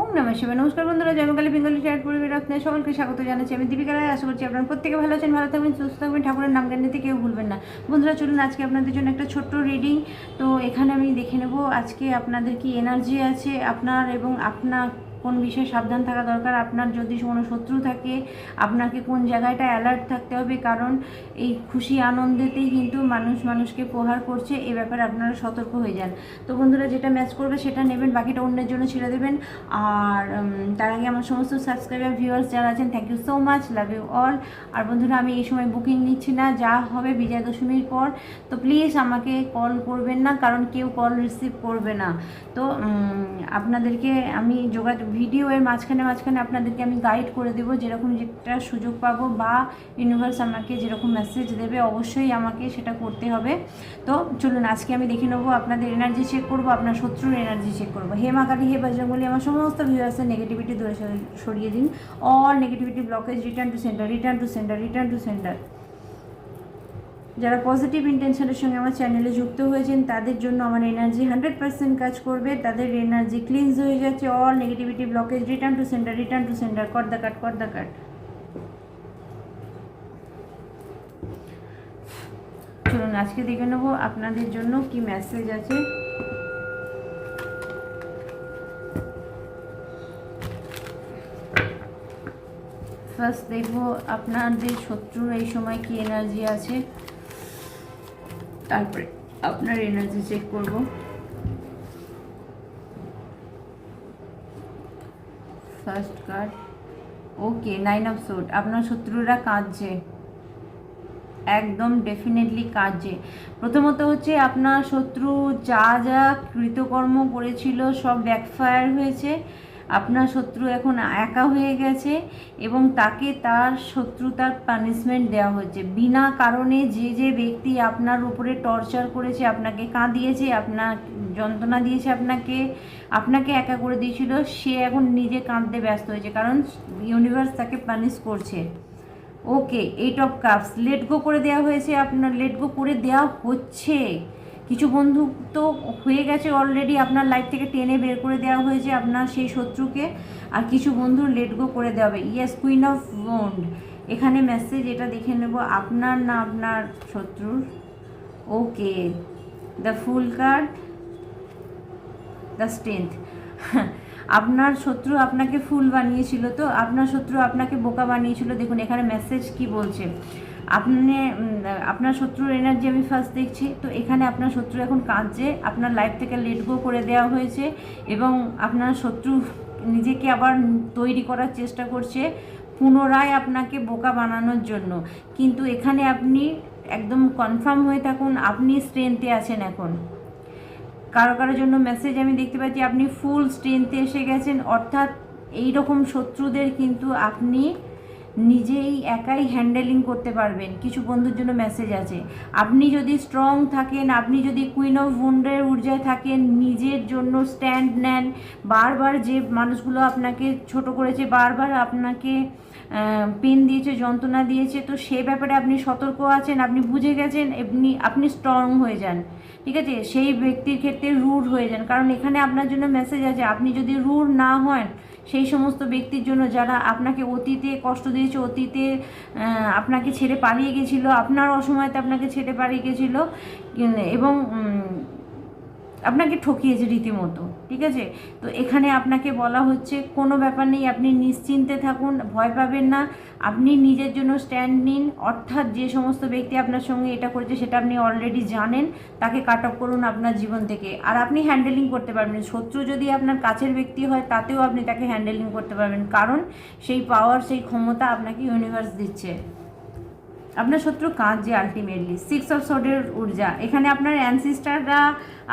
ওম নমঃ শিবা নমস্কার বন্ধুরা জয়মকালী বেঙ্গলি চ্যাট পরিবার আপনাদের সকলকে স্বাগত জানাচ্ছি আমি দীপিকা রায়। আশা করছি আপনারা প্রত্যেকে ভালো আছেন, ভালো থাকবেন, সুস্থ থাকবেন। ঠাকুরের নাম জ্ঞান কেউ ভুলবেন না। বন্ধুরা, চলুন আজকে আপনাদের জন্য একটা ছোট্ট রিডিং তো এখানে আমি দেখে নেব, আজকে আপনাদের কি এনার্জি আছে, আপনার এবং আপনার কোন বিষয়ে সাবধান থাকা দরকার, আপনার যদি কোনো শত্রু থাকে, আপনাকে কোন জায়গাটা অ্যালার্ট থাকতে হবে, কারণ এই খুশি আনন্দেতেই কিন্তু মানুষ মানুষকে প্রহার করছে, এ ব্যাপারে আপনারা সতর্ক হয়ে যান। তো বন্ধুরা, যেটা ম্যাচ করবে সেটা নেবেন, বাকিটা অন্যের জন্য ছেড়ে দেবেন। আর তার আগে আমার সমস্ত সাবস্ক্রাইবার ভিউয়ার্স যারা আছেন thank you so much love you all আর বন্ধুরা, আমি এই সময় বুকিং নিচ্ছি না, যা হবে বিজয়া দশমীর পর। তো প্লিজ আমাকে কল করবেন না, কারণ কেউ কল রিসিভ করবে না। তো আপনাদেরকে আমি যোগাযোগ ভিডিও এর মাঝখানে মাঝখানে আপনাদেরকে আমি গাইড করে দেবো যেরকম যেটা সুযোগ পাবো বা ইউনিভার্স আমাকে যেরকম মেসেজ দেবে অবশ্যই আমাকে সেটা করতে হবে। তো চলুন, আজকে আমি দেখে নেব, আপনাদের এনার্জি চেক করব, আপনার শত্রুর এনার্জি চেক করব। হে মা কালী, হে বজরঙ্গলি আমার সমস্ত ভিউয়ার্সের নেগেটিভিটি দূরে সরি- সরিয়ে দিন। All negativity blockage return to centre return to centre return to centre যারা পজিটিভ ইন্টেনশনের সঙ্গে আমার চ্যানেলে যুক্ত হয়েছেন, তাদের জন্য আমার এনার্জি হান্ড্রেড পার্সেন্ট কাজ করবে। তাদের এনার্জি ক্লিনজ হয়ে যাচ্ছে। All negativity blockage return to centre return to centre cut the cut cut the cut চলুন, আজকে দেখে নেব আপনাদের জন্য কি মেসেজ আছে। ফার্স্ট দেখব আপনাদের শত্রুর এই সময় কি এনার্জি আছে। তারপরে আপনার এনার্জি চেক করব। First card okay nine of swords আপনার শত্রুরা কাঁদছে। একদম ডেফিনেটলি কাজে প্রথমত হচ্ছে আপনার শত্রু যা যা কৃতকর্ম করেছিল সব ব্যাকফায়ার হয়েছে। আপনার শত্রু এখন একা হয়ে গেছে এবং তাকে তার শত্রুতার পানিশমেন্ট দেওয়া হচ্ছে। বিনা কারণে যে যে ব্যক্তি আপনার উপরে টর্চার করেছে, আপনাকে কাঁদিয়েছে, আপনার যন্ত্রণা দিয়েছে, আপনাকে আপনাকে একা করে দিয়েছিল, সে এখন নিজে কাঁদতে ব্যস্ত হয়েছে কারণ ইউনিভার্স তাকে পানিশ করছে। Okay eight of cups let go করে দেওয়া হয়েছে, আপনার লেট গো করে দেওয়া হচ্ছে। কিছু বন্ধু তো হয়ে গেছে অলরেডি আপনার লাইফ থেকে টেনে বের করে দেওয়া হয়েছে আপনার সেই শত্রুকে, আর কিছু বন্ধু লেট গো করে দেওয়া হবে। ইয়েস কুইন অফ ওন্ড এখানে মেসেজ এটা দেখে নেব, আপনার না আপনার শত্রুর? Okay the fool card the strength আপনার শত্রু আপনাকে ফুল বানিয়েছিল তো, আপনার শত্রু আপনাকে বোকা বানিয়েছিল। দেখুন, এখানে মেসেজ কি বলছে? আপনি আপনার শত্রুর এনার্জি আমি ফার্স্ট দেখছি। তো এখানে আপনার শত্রু এখন কাঁদছে, আপনার লাইফ থেকে লেট গো করে দেওয়া হয়েছে এবং আপনার শত্রু নিজেকে আবার তৈরি করার চেষ্টা করছে পুনরায় আপনাকে বোকা বানানোর জন্য। কিন্তু এখানে আপনি একদম কনফার্ম হয়ে থাকুন, আপনি স্ট্রেন্থে আছেন এখন। কারও কারোর জন্য মেসেজ আমি দেখতে পাচ্ছি, আপনি ফুল স্ট্রেংথে এসে গেছেন। অর্থাৎ এই রকম শত্রুদের কিন্তু আপনি নিজেই একাই হ্যান্ডেলিং করতে পারবেন। কিছু বন্ধুর জন্য মেসেজ আছে। আপনি যদি স্ট্রং থাকেন, আপনি যদি কুইন অফ উন্ডের ঊর্জায় থাকেন, নিজের জন্য স্ট্যান্ড নেন। বারবার যে মানুষগুলো আপনাকে ছোট করেছে, বারবার আপনাকে পেন দিয়েছে, যন্ত্রণা দিয়েছে, তো সে ব্যাপারে আপনি সতর্ক আছেন, আপনি বুঝে গেছেন এমনি আপনি স্ট্রং হয়ে যান। ঠিক আছে? সেই ব্যক্তির ক্ষেত্রে রুড হয়ে যান। কারণ এখানে আপনার জন্য মেসেজ আছে। আপনি যদি রুড না হন সেই সমস্ত ব্যক্তির জন্য যারা আপনাকে অতীতে কষ্ট দিয়েছে, অতীতে আপনাকে ছেড়ে পালিয়ে গেছিল, আপনার অসময়তে আপনাকে ছেড়ে পালিয়ে গেছিল এবং আপনাকে ঠকিয়েছে রীতিমতো, ঠিক আছে? তো এখানে আপনাকে বলা হচ্ছে, কোনো ব্যাপার নেই, আপনি নিশ্চিন্তে থাকুন, ভয় পাবেন না। আপনি নিজের জন্য স্ট্যান্ড নিন, অর্থাৎ যে সমস্ত ব্যক্তি আপনার সঙ্গে এটা করেছে, সেটা আপনি অলরেডি জানেন, তাকে কাট অফ করুন আপনার জীবন থেকে। আর আপনি হ্যান্ডেলিং করতে পারবেন শত্রু যদি আপনার কাছের ব্যক্তি হয়, তাতেও আপনি তাকে হ্যান্ডেলিং করতে পারবেন। কারণ সেই পাওয়ার সেই ক্ষমতা আপনাকে ইউনিভার্স দিচ্ছে। আপনার শত্রু কাঁদছে আলটিমেটলি সিক্স অফ সোডের ঊর্জা। এখানে আপনার অ্যানসিস্টাররা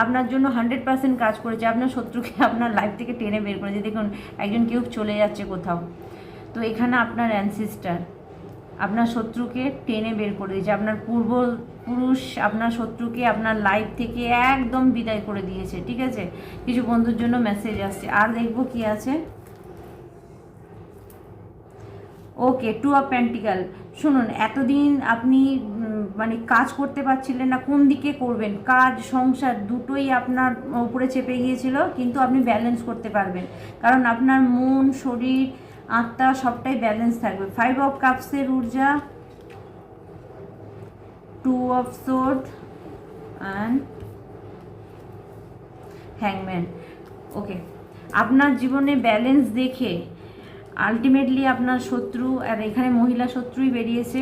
আপনার জন্য হান্ড্রেড পার্সেন্ট কাজ করেছে। আপনার শত্রুকে আপনার লাইফ থেকে টেনে বের করেছে। দেখুন, একজন কেউ চলে যাচ্ছে কোথাও। তো এখানে আপনার অ্যানসিস্টার আপনার শত্রুকে টেনে বের করে দিয়েছে। আপনার পূর্ব পুরুষ আপনার শত্রুকে আপনার লাইফ থেকে একদম বিদায় করে দিয়েছে। ঠিক আছে? কিছু বন্ধুর জন্য মেসেজ আসছে। আর দেখব কি আছে? ওকে, টু অফ প্যান্টিক্যাল শুনুন, এতদিন আপনি মানে কাজ করতে পারছিলেন না, কোন দিকে করবেন? কাজ, সংসার দুটোই আপনার উপরে চেপে গিয়েছিল, কিন্তু আপনি ব্যালেন্স করতে পারবেন। কারণ আপনার মন, শরীর, আত্মা সবটাই ব্যালেন্স থাকবে। ফাইভ অফ কাপসের ঊর্জা টু অফ সোড অ্যান্ড হ্যাংম্যান ওকে আপনার জীবনে ব্যালেন্স দেখে আলটিমেটলি আপনার শত্রু আর এখানে মহিলা শত্রুই বেরিয়েছে।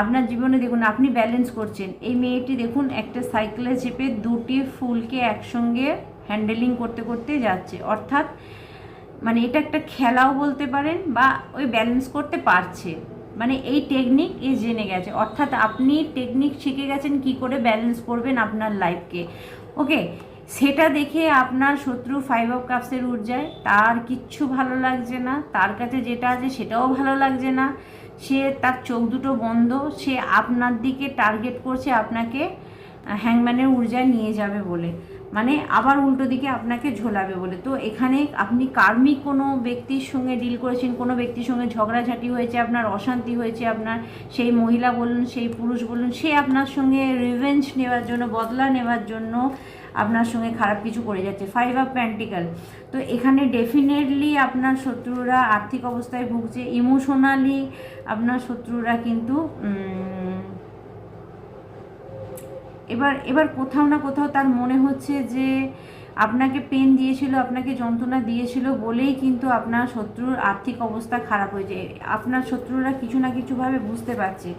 আপনার জীবনে দেখুন, আপনি ব্যালেন্স করছেন। এই মেয়েটি দেখুন, একটা সাইকেলে চেপে দুটি ফুলকে একসঙ্গে হ্যান্ডেলিং করতে করতে যাচ্ছে। অর্থাৎ মানে এটা একটা খেলাও বলতে পারেন বা ওই ব্যালেন্স করতে পারছে। মানে এই টেকনিক এ জেনে গেছে। অর্থাৎ আপনি টেকনিক শিখে গেছেন, কি করে ব্যালেন্স করবেন আপনার লাইফকে ওকে সেটা দেখে আপনার শত্রু ফাইভ অফ কাপসের ঊর্জায়। তার কিচ্ছু ভালো লাগছে না। তার কাছে যেটা আছে সেটাও ভালো লাগছে না। সে তার চোখ দুটো বন্ধ। সে আপনার দিকে টার্গেট করছে, আপনাকে হ্যাংম্যানের ঊর্জায় নিয়ে যাবে বলে। মানে আবার উল্টো দিকে আপনাকে ঝোলাবে বলে। তো এখানে আপনি কার্মিক কোনো ব্যক্তির সঙ্গে ডিল করেছেন, কোনো ব্যক্তির সঙ্গে ঝগড়াঝাটি হয়েছে, আপনার অশান্তি হয়েছে, আপনার সেই মহিলা বলুন, সেই পুরুষ বলুন, সে আপনার সঙ্গে রিভেঞ্জ নেওয়ার জন্য, বদলা নেওয়ার জন্য আপনার সঙ্গে খারাপ কিছু করে যাচ্ছে। ফাইভ অফ প্যান্টিক্যাল তো এখানে ডেফিনেটলি আপনার শত্রুরা আর্থিক অবস্থায় ভুগছে। ইমোশনালি আপনার শত্রুরা কিন্তু এবার এবার কোথাও না কোথাও তার মনে হচ্ছে যে আপনাকে পেন দিয়েছিল, আপনাকে যন্ত্রণা দিয়েছিল বলেই কিন্তু আপনার শত্রুর আর্থিক অবস্থা খারাপ হয়েছে। আপনার শত্রুরা কিছু না কিছুভাবে বুঝতে পারছে।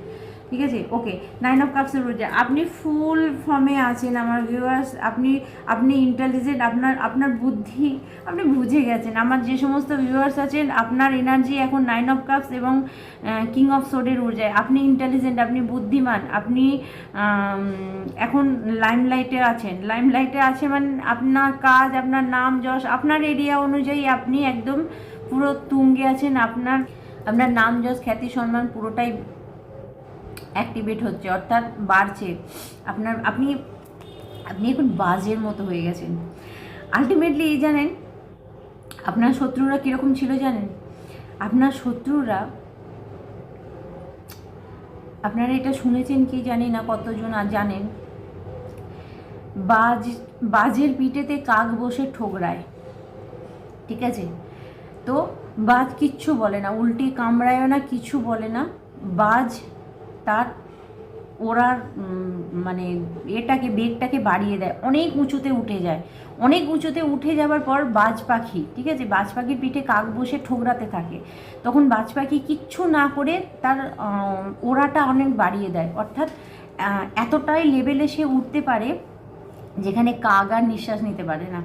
ঠিক আছে? ওকে নাইন অফ কাপসের রয়েছে আপনি ফুল ফর্মে আছেন আমার ভিউয়ার্স আপনি আপনি ইন্টেলিজেন্ট আপনার আপনার বুদ্ধি, আপনি বুঝে গেছেন। আমার যে সমস্ত ভিউয়ার্স আছেন, আপনার এনার্জি এখন নাইন অফ কাপস এবং কিং অফ সোডের ঊর্জায় আপনি ইন্টেলিজেন্ট আপনি বুদ্ধিমান, আপনি এখন লাইমলাইটে আছেন। লাইমলাইটে আছে মানে আপনার কাজ, আপনার নাম, যশ, আপনার এরিয়া অনুযায়ী আপনি একদম পুরো তুঙ্গে আছেন। আপনার আপনার নাম, যশ, খ্যাতি, সম্মান পুরোটাই অ্যাক্টিভেট হচ্ছে, অর্থাৎ বাড়ছে। আপনার, আপনি আপনি এখন বাজের মতো হয়ে গেছেন। আলটিমেটলি এই জানেন, আপনার শত্রুরা কীরকম ছিল জানেন? আপনার শত্রুরা, আপনারা এটা শুনেছেন কি জানি না, কতজন আর জানেন? বাজ, বাজের পিঠেতে কাক বসে ঠোকরায়। ঠিক আছে? তো বাজ কিচ্ছু বলে না, উল্টি কামড়ায়ও না, কিছু বলে না। বাজ তার ওরার মানে এটাকে, বেগটাকে বাড়িয়ে দেয়। অনেক উঁচুতে উঠে যায়। অনেক উঁচুতে উঠে যাওয়ার পর বাজ পাখি, ঠিক আছে? বাজ পাখির পিঠে কাক বসে ঠোকরাতে থাকে। তখন বাজ পাখি কিচ্ছু না করে তার ওড়াটা অনেক বাড়িয়ে দেয়। অর্থাৎ এতটাই লেভেলে সে উঠতে পারে যেখানে কাক আর নিঃশ্বাস নিতে পারে না।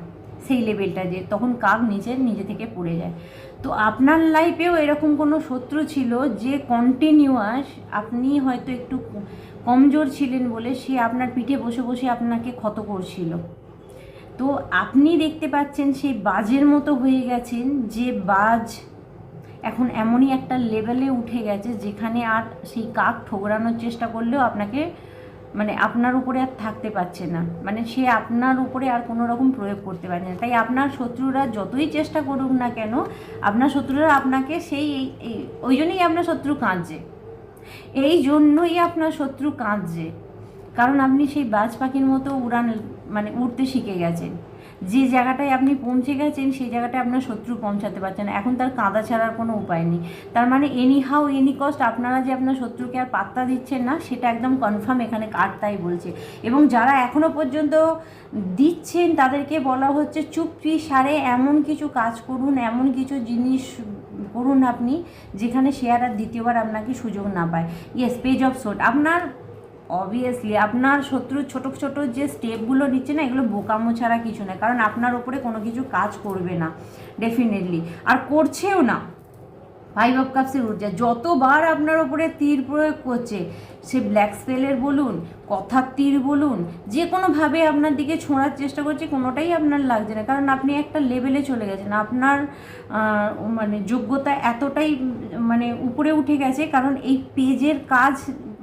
সেই লেভেলটা যে তখন কাক নিজের, নিজে থেকে পড়ে যায়। তো আপনার লাইফেও এরকম কোনো শত্রু ছিল যে কন্টিনিউয়াস আপনি হয়তো একটু কমজোর ছিলেন বলে সে আপনার পিঠে বসে বসে আপনাকে ক্ষত করছিল? তো আপনি দেখতে পাচ্ছেন সেই বাজের মতো হয়ে গেছেন যে বাজ এখন এমনই একটা লেভেলে উঠে গেছে যেখানে আর সেই কাক ঠোকরানোর চেষ্টা করলেও আপনাকে মানে আপনার উপরে আর থাকতে পারছে না। মানে সে আপনার উপরে আর কোনো রকম প্রয়োগ করতে পারছে না। তাই আপনার শত্রুরা যতই চেষ্টা করুক না কেন, আপনার শত্রুরা আপনাকে সেই এই- ওই জন্যই আপনার শত্রু কাঁদছে। এই জন্যই আপনার শত্রু কাঁদছে। কারণ আপনি সেই বাজ পাখির মতো উড়ান মানে উড়তে শিখে গেছেন। যে জায়গাটায় আপনি পৌঁছে গেছেন, সেই জায়গাটায় আপনার শত্রু পৌঁছাতে পারছেন। এখন তার কাঁদা ছাড়ার কোনো উপায় নেই। তার মানে এনি হাউ এনি কস্ট আপনারা যে আপনার শত্রুকে আর পাত্তা দিচ্ছেন না, সেটা একদম কনফার্ম এখানে কার তাই বলছে। এবং যারা এখনও পর্যন্ত দিচ্ছেন, তাদেরকে বলা হচ্ছে চুপটি সারে, এমন কিছু কাজ করুন, এমন কিছু জিনিস করুন আপনি, যেখানে শেয়ার আর দ্বিতীয়বার আপনাকে সুযোগ না পায়। ইয়েস পেজ অফ সোট আপনার অবভিয়াসলি আপনার শত্রুর ছোট ছোট যে স্টেপগুলো নিচ্ছে না, এগুলো বোকামো ছাড়া কিছু না কারণ আপনার ওপরে কোনো কিছু কাজ করবে না ডেফিনেটলি আর করছেও না। ফাইভ অফ কাপসের ঊর্জা। যতবার আপনার ওপরে তীর প্রয়োগ করছে, সে ব্ল্যাক স্পেলের বলুন, কথার তীর বলুন যে কোনোভাবে আপনার দিকে ছোঁড়ার চেষ্টা করছে, কোনোটাই আপনার লাগছে না। কারণ আপনি একটা লেভেলে চলে গেছেন। আপনার মানে যোগ্যতা এতটাই মানে উপরে উঠে গেছে, কারণ এই পেজের কাজ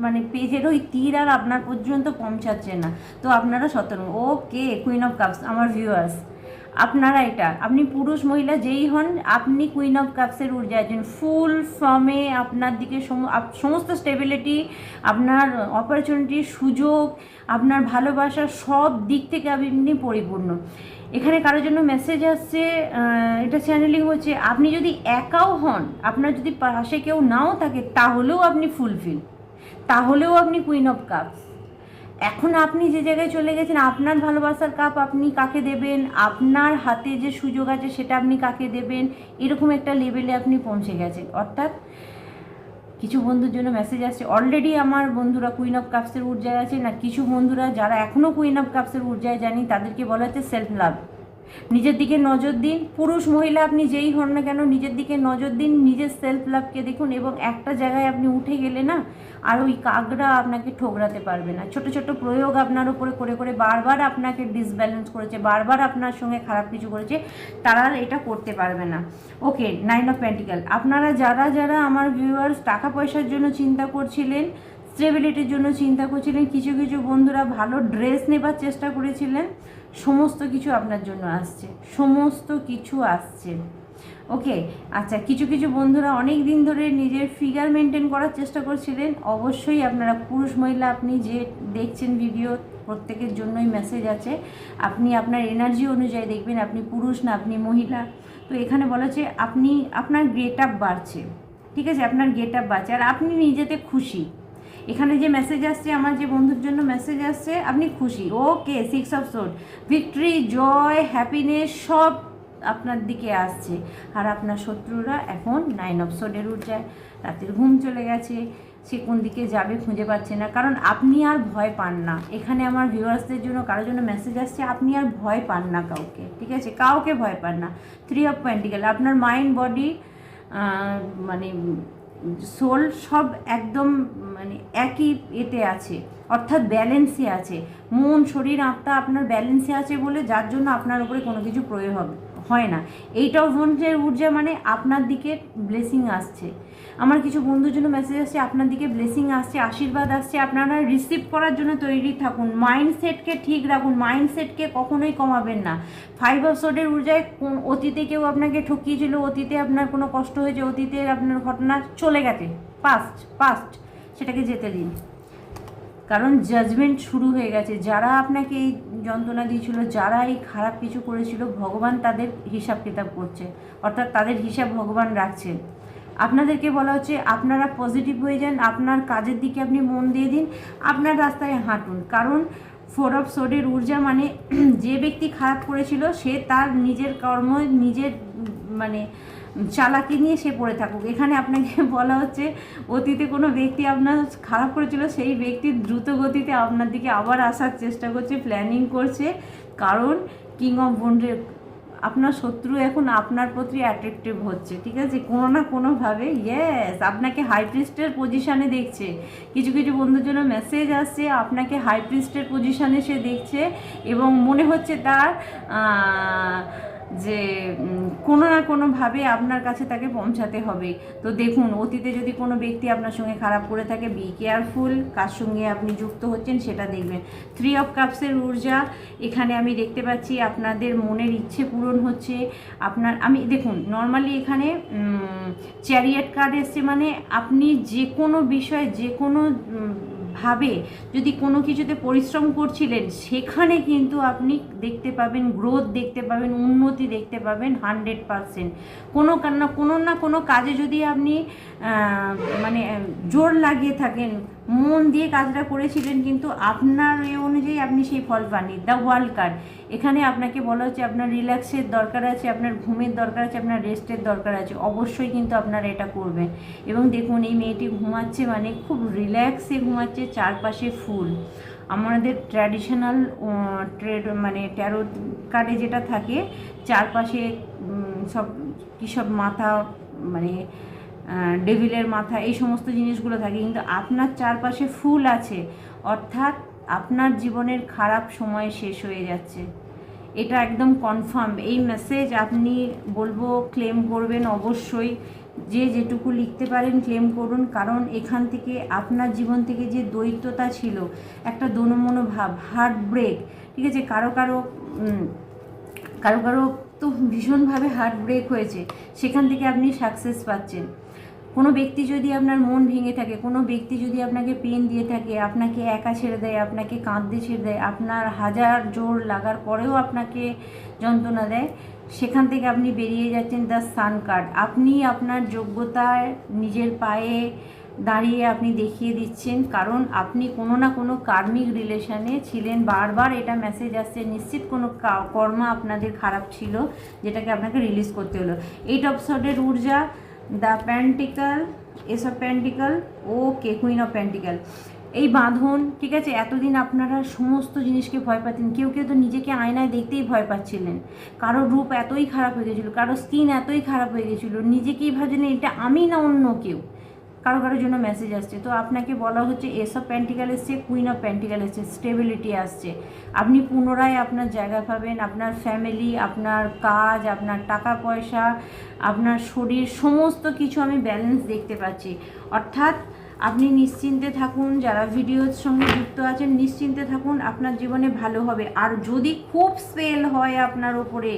মানে পেজের ওই তীর আর আপনার পর্যন্ত পৌঁছাচ্ছে না। তো আপনারা সতর্ক। ওকে কুইন অফ কাপস আমার ভিউয়ার্স আপনারা এটা, আপনি পুরুষ, মহিলা, যেই হন, আপনি কুইন অফ কাপসের ঊর্জা আছেন ফুল ফর্মে আপনার দিকে সমস্ত স্টেবিলিটি আপনার অপরচুনিটি সুযোগ, আপনার ভালোবাসা সব দিক থেকে আপনি পরিপূর্ণ। এখানে কারোর জন্য মেসেজ আসছে এটা চ্যানেলিং হচ্ছে, আপনি যদি একাও হন, আপনার যদি পাশে কেউ নাও থাকে, তাহলেও আপনি ফুলফিল তাহলেও আপনি কুইন অফ কাপস এখন আপনি যে জায়গায় চলে গেছেন, আপনার ভালোবাসার কাপ আপনি কাকে দেবেন? আপনার হাতে যে সুযোগ আছে সেটা আপনি কাকে দেবেন? এরকম একটা লেভেলে আপনি পৌঁছে গেছেন। অর্থাৎ কিছু বন্ধুর জন্য মেসেজ আসছে। অলরেডি আমার বন্ধুরা কুইন অফ কাপসের উর্জায় আছে। না, কিছু বন্ধুরা যারা এখনও কুইন অফ কাপসের উর্জায় জানি তাদেরকে বলা হচ্ছে সেলফ লাভ নিজের দিকে নজর দিন। পুরুষ, মহিলা, আপনি যেই হন না কেন, নিজের দিকে নজর দিন, নিজের সেলফ লাভকে দেখুন এবং একটা জায়গায় আপনি উঠে গেলে না, আর ওই কাকরা আপনাকে ঠোকরাতে পারবে না। ছোট ছোট প্রয়োগ আপনার উপরে করে করে বারবার আপনাকে ডিসব্যালেন্স করেছে, বারবার আপনার সঙ্গে খারাপ কিছু করেছে, তারা এটা করতে পারবে না। ওকে নাইন অফ প্যান্টিক্যাল আপনারা যারা যারা আমার ভিউয়ার্স টাকা পয়সার জন্য চিন্তা করছিলেন স্টেবিলিটির জন্য চিন্তা করছিলেন, কিছু কিছু বন্ধুরা ভালো ড্রেস নেবার চেষ্টা করেছিলেন সমস্ত কিছু আপনার জন্য আসছে, সমস্ত কিছু আসছে। ওকে আচ্ছা কিছু কিছু বন্ধুরা অনেক দিন ধরে নিজের ফিগার মেনটেন করার চেষ্টা করছিলেন। অবশ্যই আপনারা পুরুষ মহিলা, আপনি যে দেখছেন ভিডিও প্রত্যেকের জন্যই মেসেজ আছে। আপনি আপনার এনার্জি অনুযায়ী দেখবেন, আপনি পুরুষ না, আপনি মহিলা। তো এখানে বলা হচ্ছে, আপনি, আপনার গেট আপ বাড়ছে। ঠিক আছে, আপনার গেট আপ বাড়ছে। আর আপনি নিজেতে খুশি। এখানে যে মেসেজ আসছে, আমার যে বন্ধুর জন্য মেসেজ আসছে, আপনি খুশি। Okay six of swords victory joy happiness সব আপনার দিকে আসছে। আর আপনার শত্রুরা এখন নাইন অফ সোডের উঠযায় রাতের ঘুম চলে গেছে। সে কোন দিকে যাবে খুঁজে পাচ্ছে না। কারণ আপনি আর ভয় পান না। এখানে আমার ভিউয়ার্সদের জন্য, কারোর জন্য মেসেজ আসছে, আপনি আর ভয় পান না কাউকে। ঠিক আছে? কাউকে ভয় পান না। থ্রি অফ পেন্টিক্যাল আপনার মাইন্ড বডি মানে সোল সব একদম মানে একই এতে আছে, অর্থাৎ ব্যালেন্সে আছে। মন, শরীর, আত্মা আপনার ব্যালেন্সে আছে বলে যার জন্য আপনার উপরে কোনো কিছু প্রয়োগ হবে, হয় না। এইটাও ভঞ্জের ঊর্জা মানে আপনার দিকে ব্লেসিং আসছে। আমার কিছু বন্ধুর জন্য মেসেজ আসছে, আপনার দিকে ব্লেসিং আসছে, আশীর্বাদ আসছে, আপনারা রিসিভ করার জন্য তৈরি থাকুন। মাইন্ডসেটকে ঠিক রাখুন মাইন্ডসেটকে কখনোই কমাবেন না। ফাইভ অফ সোডের ঊর্জায় কোন- অতীতে কেউ আপনাকে ঠকিয়েছিল, অতীতে আপনার কোনো কষ্ট হয়েছে অতীতের আপনার ঘটনা চলে গেছে। পাস্ট পাস্ট সেটাকে যেতে দিন। কারণ জাজমেন্ট শুরু হয়ে গেছে। যারা আপনাকে এই যন্ত্রণা দিয়েছিল, যারা এই খারাপ কিছু করেছিল, ভগবান তাদের হিসাব কিতাব করছে। অর্থাৎ তাদের হিসাব ভগবান রাখছে। আপনাদেরকে বলা হচ্ছে আপনারা পজিটিভ হয়ে যান, আপনার কাজের দিকে আপনি মন দিয়ে দিন, আপনার রাস্তায় হাঁটুন। কারণ ফোর অফ সোডের ঊর্জা মানে যে ব্যক্তি খারাপ করেছিল, সে তার নিজের কর্ম, নিজের মানে চালাকি নিয়ে সে পড়ে থাকুক। এখানে আপনাকে বলা হচ্ছে, অতীতে কোনো ব্যক্তি আপনার খারাপ করেছিল, সেই ব্যক্তি দ্রুত গতিতে আপনার দিকে আবার আসার চেষ্টা করছে প্ল্যানিং করছে। কারণ কিং অফ বন্ডের আপনার শত্রু এখন আপনার প্রতি অ্যাট্রাক্টিভ হচ্ছে, ঠিক আছে? কোনো না কোনোভাবে ইয়েস আপনাকে হাই প্রিস্টের পজিশানে দেখছে। কিছু কিছু বন্ধুর জন্য মেসেজ আসছে, আপনাকে হাই প্রিস্টের পজিশানে সে দেখছে এবং মনে হচ্ছে তার যে কোনো না কোনোভাবে আপনার কাছে তাকে পৌঁছাতে হবে। তো দেখুন, অতীতে যদি কোনো ব্যক্তি আপনার সঙ্গে খারাপ করে থাকে বি কেয়ারফুল কার সঙ্গে আপনি যুক্ত হচ্ছেন সেটা দেখবেন। থ্রি অফ কাপসের ঊর্জা, এখানে আমি দেখতে পাচ্ছি আপনাদের মনের ইচ্ছে পূরণ হচ্ছে। আপনার, আমি, দেখুন নর্মালি এখানে চ্যারিয়েট কার্ড এসছে মানে আপনি যে কোনো বিষয়ে যে কোনো ভাবে যদি কোনো কিছুতে পরিশ্রম করছিলেন, সেখানে কিন্তু আপনি দেখতে পাবেন গ্রোথ দেখতে পাবেন, উন্নতি দেখতে পাবেন হান্ড্রেড পারসেন্ট কোনো না কোনো না কোনো কাজে যদি আপনি মানে জোর লাগিয়ে থাকেন মন দিয়ে কাজটা করেছিলেন, কিন্তু আপনার এ অনুযায়ী আপনি সেই ফল পাননি। দ্য ওয়ার্ল্ড কার্ড এখানে আপনাকে বলা হচ্ছে আপনার রিল্যাক্সের দরকার আছে, আপনার ঘুমের দরকার আছে, আপনার রেস্টের দরকার আছে। অবশ্যই কিন্তু আপনারা এটা করবেন। এবং দেখুন, এই মেয়েটি ঘুমাচ্ছে মানে খুব রিল্যাক্সে ঘুমাচ্ছে, চারপাশে ফুল। আমাদের ট্র্যাডিশনাল ট্রেড মানে ট্যারো কার্ডে যেটা থাকে, চারপাশে সব, কী সব মাথা মানে ডেভিলের মাথা, এই সমস্ত জিনিসগুলো থাকে। কিন্তু আপনার চারপাশে ফুল আছে, অর্থাৎ আপনার জীবনের খারাপ সময় শেষ হয়ে যাচ্ছে। এটা একদম কনফার্ম এই মেসেজ আপনি বলব ক্লেম করবেন অবশ্যই। যে যেটুকু লিখতে পারেন ক্লেম করুন। কারণ এখান থেকে আপনার জীবন থেকে যে দ্বৈততা ছিল, একটা দোনমনো ভাব হার্ট ব্রেক ঠিক আছে? কারও কারও কারও কারও তো ভীষণভাবে হার্ট ব্রেক হয়েছে। সেখান থেকে আপনি সাকসেস পাচ্ছেন। কোনো ব্যক্তি যদি আপনার মন ভেঙে থাকে, কোনো ব্যক্তি যদি আপনাকে পেন দিয়ে থাকে, আপনাকে একা ছেড়ে দেয়, আপনাকে কাঁদতে ছেড়ে দেয়, আপনার হাজার জোর লাগার পরেও আপনাকে যন্ত্রণা দেয়, সেখান থেকে আপনি বেরিয়ে যাচ্ছেন দ্য সান কার্ড আপনি আপনার যোগ্যতায় নিজের পায়ে দাঁড়িয়ে আপনি দেখিয়ে দিচ্ছেন, কারণ আপনি কোনো না কোনো কার্মিক রিলেশনে ছিলেন। বারবার এটা মেসেজ আসছে, নিশ্চিত কোনো কর্ম আপনাদের খারাপ ছিল, যেটাকে আপনাকে রিলিজ করতে হলো। এইট অফ সডের ঊর্জা the pentacle ace of pentacle okay queen of pentacle এই বাঁধন, ঠিক আছে, এতদিন আপনারা সমস্ত জিনিসকে ভয় পাচ্ছেন। কেউ কেউ তো নিজেকে আয়নায় দেখতেই ভয় পাচ্ছিলেন। কারোর রূপ এতই খারাপ হয়ে গেছিল, কারোর স্কিন এতই খারাপ হয়ে গেছিল। নিজেকেই ভাবছিলেন এটা আমি না অন্য কেউ? কারও কারোর জন্য মেসেজ আসছে। তো আপনাকে বলা হচ্ছে এস অফ প্যান্টিক্যাল এসছে কুইন অফ প্যান্টিকাল এসছে স্টেবিলিটি আসছে। আপনি পুনরায় আপনার জায়গা পাবেন, আপনার ফ্যামিলি আপনার কাজ, আপনার টাকা পয়সা, আপনার শরীর, সমস্ত কিছু আমি ব্যালেন্স দেখতে পাচ্ছি। অর্থাৎ আপনি নিশ্চিন্তে থাকুন, যারা ভিডিওর সঙ্গে যুক্ত আছেন, নিশ্চিন্তে থাকুন, আপনার জীবনে ভালো হবে। আর যদি খুব স্পেল হয় আপনার ওপরে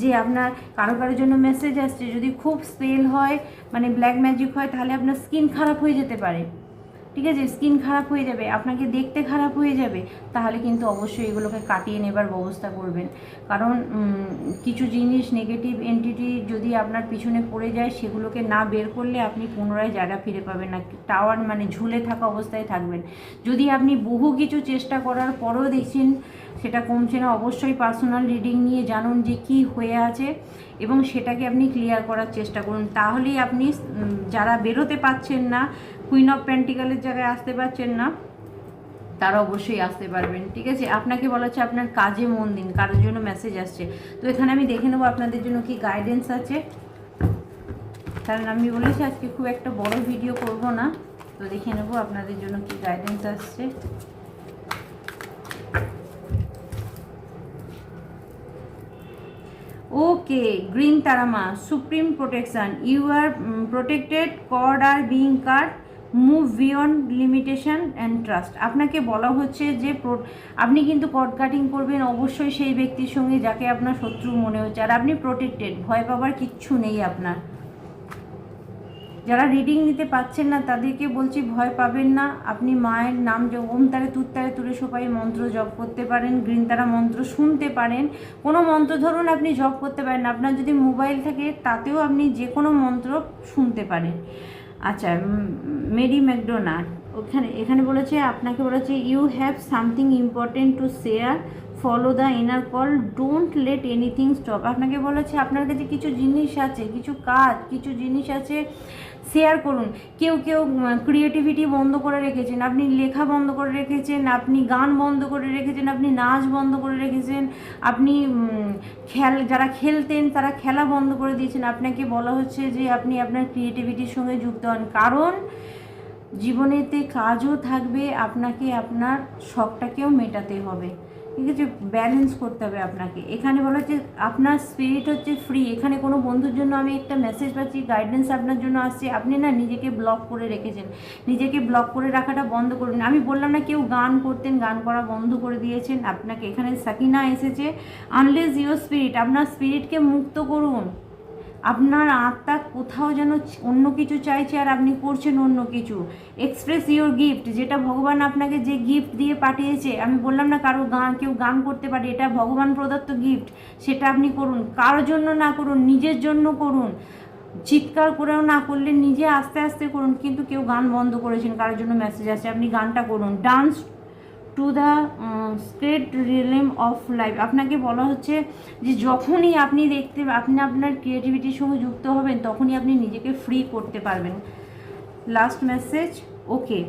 যে আপনার কারও কারোর জন্য মেসেজ আসছে, যদি খুব স্পেল হয় মানে ব্ল্যাক ম্যাজিক হয়, তাহলে আপনার স্কিন খারাপ হয়ে যেতে পারে। ঠিক আছে স্কিন খারাপ হয়ে যাবে, আপনাকে দেখতে খারাপ হয়ে যাবে, তাহলে কিন্তু অবশ্যই এগুলোকে কাটিয়ে নেবার ব্যবস্থা করবেন। কারণ কিছু জিনিস নেগেটিভ এন্টিটি যদি আপনার পিছনে পড়ে যায়, সেগুলোকে না বের করলে আপনি পুনরায় জায়গা ফিরে পাবেন না। টাওয়ার মানে ঝুলে থাকা অবস্থায় থাকবেন। যদি আপনি বহু কিছু চেষ্টা করার পরও দেখছেন, সেটা কমছে না, অবশ্যই পার্সোনাল রিডিং নিয়ে জানুন যে কি হয়ে আছে এবং সেটাকে আপনি ক্লিয়ার করার চেষ্টা করুন। তাহলেই আপনি যারা বেরোতে পাচ্ছেন না কুইন অফ প্যান্টিকালের জায়গায় আসতে পারছেন না, তারা অবশ্যই আসতে পারবেন, ঠিক আছে? আপনাকে বলা হচ্ছে আপনার কাজে মন দিন, কারোর জন্য মেসেজ আসছে। তো এখানে আমি দেখে নেব আপনাদের জন্য কি গাইডেন্স আছে। কারণ আমি বলেছি আজকে খুব একটা বড় ভিডিও করব না। তো দেখে নেব আপনাদের জন্য কি গাইডেন্স আসছে। Okay green Taramaa supreme protection you are protected card are being card move beyond limitation and trust আপনাকে বলা হচ্ছে যে আপনি কিন্তু কড কাটিং করবেন, অবশ্যই সেই ব্যক্তির সঙ্গে যাকে আপনার শত্রু মনে হচ্ছে। আর আপনি প্রোটেক্টেড ভয় পাবার কিচ্ছু নেই আপনার। যারা রিডিং নিতে পাচ্ছেন না, তাদেরকে বলছি ভয় পাবেন না। আপনি মায়ের নাম জ- ওম তারে তুত তারে তুলে সোপাই মন্ত্র জপ করতে পারেন গ্রিন তারা মন্ত্র শুনতে পারেন। কোনো মন্ত্র ধরুন আপনি জপ করতে পারেন আপনার যদি মোবাইল থাকে, তাতেও আপনি যে কোনো মন্ত্র শুনতে পারেন। আচ্ছা মেরি ম্যাকডোনাল্ড ওখানে এখানে বলেছে আপনাকে বলেছে you have something important to share follow the inner call don't let anything stop আপনাকে বলেছে, আপনার কাছে কিছু জিনিস আছে, কিছু কাজ, কিছু জিনিস আছে শেয়ার করুন। কেউ কেউ ক্রিয়েটিভিটি বন্ধ করে রেখেছেন, আপনি লেখা বন্ধ করে রেখেছেন, আপনি গান বন্ধ করে রেখেছেন, আপনি নাচ বন্ধ করে রেখেছেন, আপনি খেল, যারা খেলতেন তারা খেলা বন্ধ করে দিয়েছেন। আপনাকে বলা হচ্ছে যে আপনি আপনার ক্রিয়েটিভিটির সঙ্গে যুক্ত হন। কারণ জীবনেতে কাজও থাকবে, আপনাকে আপনার শখটাকেও মেটাতে হবে। ঠিক আছে ব্যালেন্স করতে হবে আপনাকে। এখানে বলা হচ্ছে আপনার স্পিরিট হচ্ছে ফ্রি এখানে কোনো বন্ধুর জন্য আমি একটা মেসেজ পাচ্ছি গাইডেন্স আপনার জন্য আসছে, আপনি না নিজেকে ব্লক করে রেখেছেন। নিজেকে ব্লক করে রাখাটা বন্ধ করুন। আমি বললাম না কেউ গান করতেন, গান করা বন্ধ করে দিয়েছেন। আপনাকে এখানে সাকিনা এসেছে। আনলেস ইউর স্পিরিট আপনার স্পিরিটকে মুক্ত করুন। আপনার আত্মা কোথাও যেন অন্য কিছু চাইছে আর আপনি করছেন অন্য কিছু। এক্সপ্রেস ইওর গিফট যেটা ভগবান আপনাকে যে গিফট দিয়ে পাঠিয়েছে, আমি বললাম না কারও গান, কেউ গান করতে পারে, এটা ভগবান প্রদত্ত গিফট সেটা আপনি করুন। কারোর জন্য না করুন, নিজের জন্য করুন। চিৎকার করেও না করলে নিজে আস্তে আস্তে করুন, কিন্তু কেউ গান বন্ধ করেছেন, কারোর জন্য মেসেজ আছে আপনি গানটা করুন। Dance to the sacred realm of life আপনাকে বলা হচ্ছে যে যখনই আপনি দেখতে, আপনি আপনার ক্রিয়েটিভিটির সঙ্গে যুক্ত হবেন, তখনই আপনি নিজেকে ফ্রি করতে পারবেন। Last message okay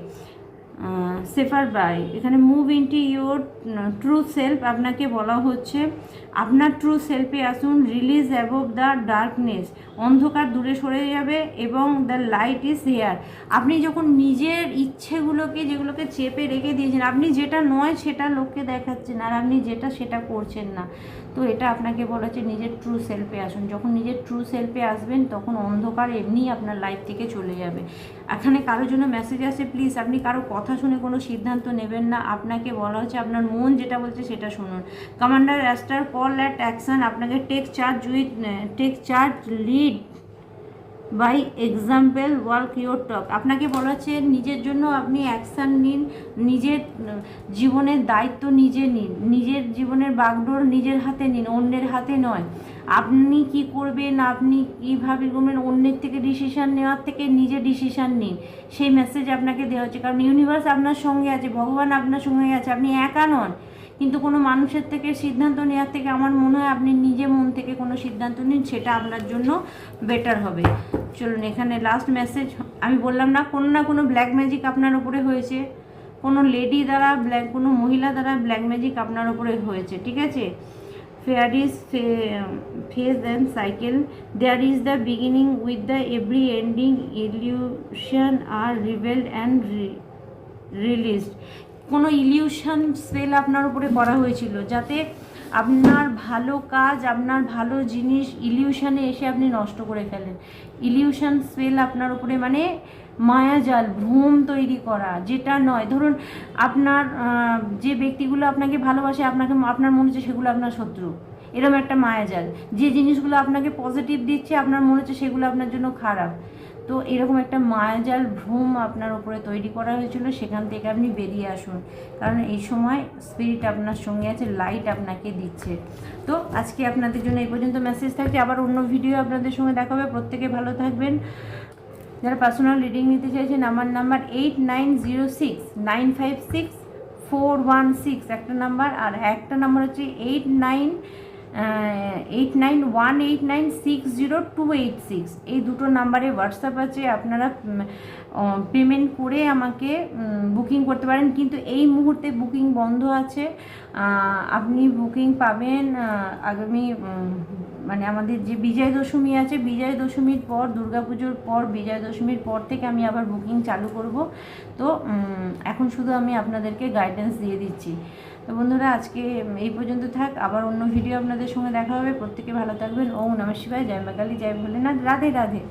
safer by এখানে move into your true self আপনাকে বলা হচ্ছে আপনার ট্রু সেলফে আসুন রিলিজ অ্যাবভ দ্য ডার্কনেস অন্ধকার দূরে সরে যাবে এবং দ্য লাইট ইজ হেয়ার আপনি যখন নিজের ইচ্ছেগুলোকে, যেগুলোকে চেপে রেখে দিয়েছেন, আপনি যেটা নয় সেটা লোককে দেখাচ্ছেন আর আপনি যেটা সেটা করছেন না। তো এটা আপনাকে বলা হচ্ছে নিজের ট্রু সেলফে আসুন। যখন নিজের ট্রু সেলফে আসবেন, তখন অন্ধকার এমনিই আপনার লাইফ থেকে চলে যাবে। এখানে কারোর জন্য মেসেজ আসে প্লিজ আপনি কারও কথা শুনে কোনো সিদ্ধান্ত নেবেন না। আপনাকে বলা হচ্ছে আপনার মন যেটা বলছে সেটা শুনুন। Commander Ashtar call at action, আপনাকে take charge with take charge lead by example work your talk. আপনাকে বলা হচ্ছে নিজের জন্য আপনি অ্যাকশান নিন, নিজের জীবনের দায়িত্ব নিজে নিন, নিজের জীবনের বাগডোর নিজের হাতে নিন, অন্যের হাতে নয়। আপনি কি করবেন, আপনি কীভাবে করবেন, অন্যের থেকে ডিসিশান নেওয়ার থেকে নিজে ডিসিশান নিন। সেই মেসেজ আপনাকে দেওয়া হচ্ছে, কারণ ইউনিভার্স আপনার সঙ্গে আছে, ভগবান আপনার সঙ্গে আছে, আপনি একা নন। কিন্তু কোনো মানুষের থেকে সিদ্ধান্ত নেওয়ার থেকে আমার মনে হয় আপনি নিজে মন থেকে কোনো সিদ্ধান্ত নিন, সেটা আপনার জন্য বেটার হবে। চলুন, এখানে লাস্ট মেসেজ আমি বললাম না, কোনো না কোনো ব্ল্যাক ম্যাজিক আপনার উপরে হয়েছে। কোনো লেডি দ্বারা ব্ল্যাক কোনো মহিলা দ্বারা ব্ল্যাক ম্যাজিক আপনার উপরে হয়েছে, ঠিক আছে? Fair is face and cycle there is the beginning with the every ending illusion are revealed and released কোনো ইলিউশন স্পেল আপনার উপরে করা হয়েছিল যাতে আপনার ভালো কাজ, আপনার ভালো জিনিস ইলিউশনে এসে আপনি নষ্ট করে ফেলেন। ইলিউশন স্পেল আপনার উপরে মানে মায়াজাল, ভ্রম তৈরি করা, যেটা নয়। ধরুন আপনার যে ব্যক্তিগুলো আপনাকে ভালোবাসে, আপনাকে, আপনার মনে হচ্ছে সেগুলো আপনার শত্রু। এরকম একটা মায়াজাল। যে জিনিসগুলো আপনাকে পজিটিভ দিচ্ছে, আপনার মনে হচ্ছে সেগুলো আপনার জন্য খারাপ। তো এরকম একটা মায়াজাল ভ্রম আপনার উপরে তৈরি করা হয়েছিল, সেখান থেকে আপনি বেরিয়ে আসুন। কারণ এই সময় স্পিরিট আপনার সঙ্গে আছে লাইট আপনাকে দিচ্ছে। তো আজকে আপনাদের জন্য এই পর্যন্ত মেসেজ থাকছে। আবার অন্য ভিডিও আপনাদের সঙ্গে দেখা হবে। প্রত্যেকে ভালো থাকবেন। যারা পার্সোনাল রিডিং নিতে চাইছেন, আমার number eight nine zero six nine five six four one six একটা নাম্বার আর একটা নাম্বার হচ্ছে eight nine eight nine one eight nine six zero two eight six এই দুটো নাম্বারে হোয়াটসঅ্যাপ আছে, আপনারা পেমেন্ট করে আমাকে বুকিং করতে পারেন। কিন্তু এই মুহূর্তে বুকিং বন্ধ আছে। আপনি বুকিং পাবেন আগামী মানে আমাদের যে বিজয় দশমী আছে, বিজয় দশমীর পর দুর্গাপুজোর পর, বিজয় দশমীর পর থেকে আমি আবার বুকিং চালু করব। তো এখন শুধু আমি আপনাদেরকে গাইডেন্স দিয়ে দিচ্ছি। তো বন্ধুরা, আজকে এই পর্যন্ত থাক। আবার অন্য ভিডিও আপনাদের সঙ্গে দেখা হবে। প্রত্যেকে ভালো থাকবেন। ও নমঃ শিবায়। জয় মা কালী জয় ভোলেনাথ। রাধে রাধে।